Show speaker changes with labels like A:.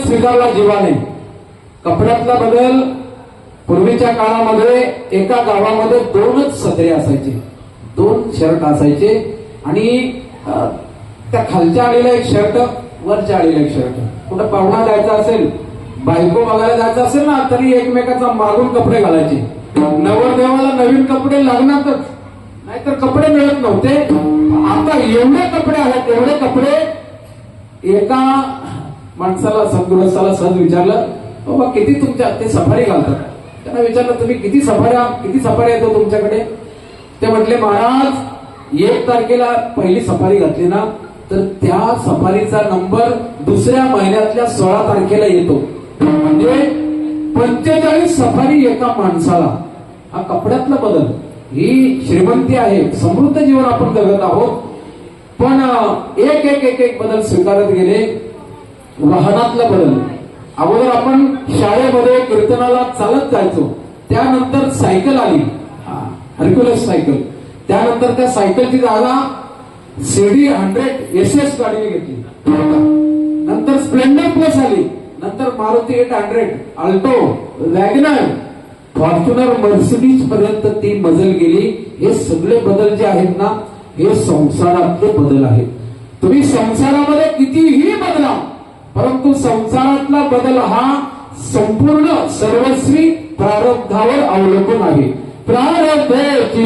A: स्वीकारला जीवाने कपड्यातला बदल पूर्वीच्या काळामध्ये एका गावामध्ये दोनच सदरे असायचे. दोन शर्ट असायचे आणि त्या खालच्या आलेला एक शर्ट वरच्या आलेला एक शर्ट. कुठं पाहुणा जायचा असेल बायको बघायला जायचं असेल ना तरी एकमेकाचा मागून कपडे घालायचे. नवरदेवाला नवीन कपडे लागणारच. नाहीतर कपडे मिळत नव्हते. आता एवढे कपडे आहेत एवढे कपडे एका माणसाला सद्गृहस्थाला सहज विचारलं बाबा किती तुमच्या ते सफारी घालतात? त्यांना विचारलं तुम्ही किती सफाऱ्या किती सफारी येतो तुमच्याकडे? ते म्हटले महाराज एक तारखेला पहिली सफारी घातली ना तर त्या सफारीचा नंबर दुसऱ्या महिन्यातल्या सोळा तारखेला येतो. म्हणजे पंचेचाळीस सफारी एका माणसाला. हा कपड्यातला बदल. ही श्रीमंती आहे. समृद्ध जीवन आपण जगत आहोत. पण एक एक एक एक बदल स्वीकारत गेले. वाहनातला बदल अगोदर आपण शाळेमध्ये कीर्तनाला चालत जायचो. त्यानंतर सायकल आली. Hercules cycle. त्यानंतर त्या सायकलची जागा सीडी हंड्रेड एस एस गाडीने घेतली. नंतर स्प्लेंडर प्लस आली. नंतर Maruti eight hundred Alto WagonR. Fortuner Mercedes पर्यंत ती बदल गेली. हे सगळे बदल जे आहेत ना हे संसारातले बदल आहेत. तुम्ही संसारामध्ये कितीही संसारातला बदल हा संपूर्ण सर्वस्वी प्रारब्धावर अवलंबून आहे. प्रारब्धाची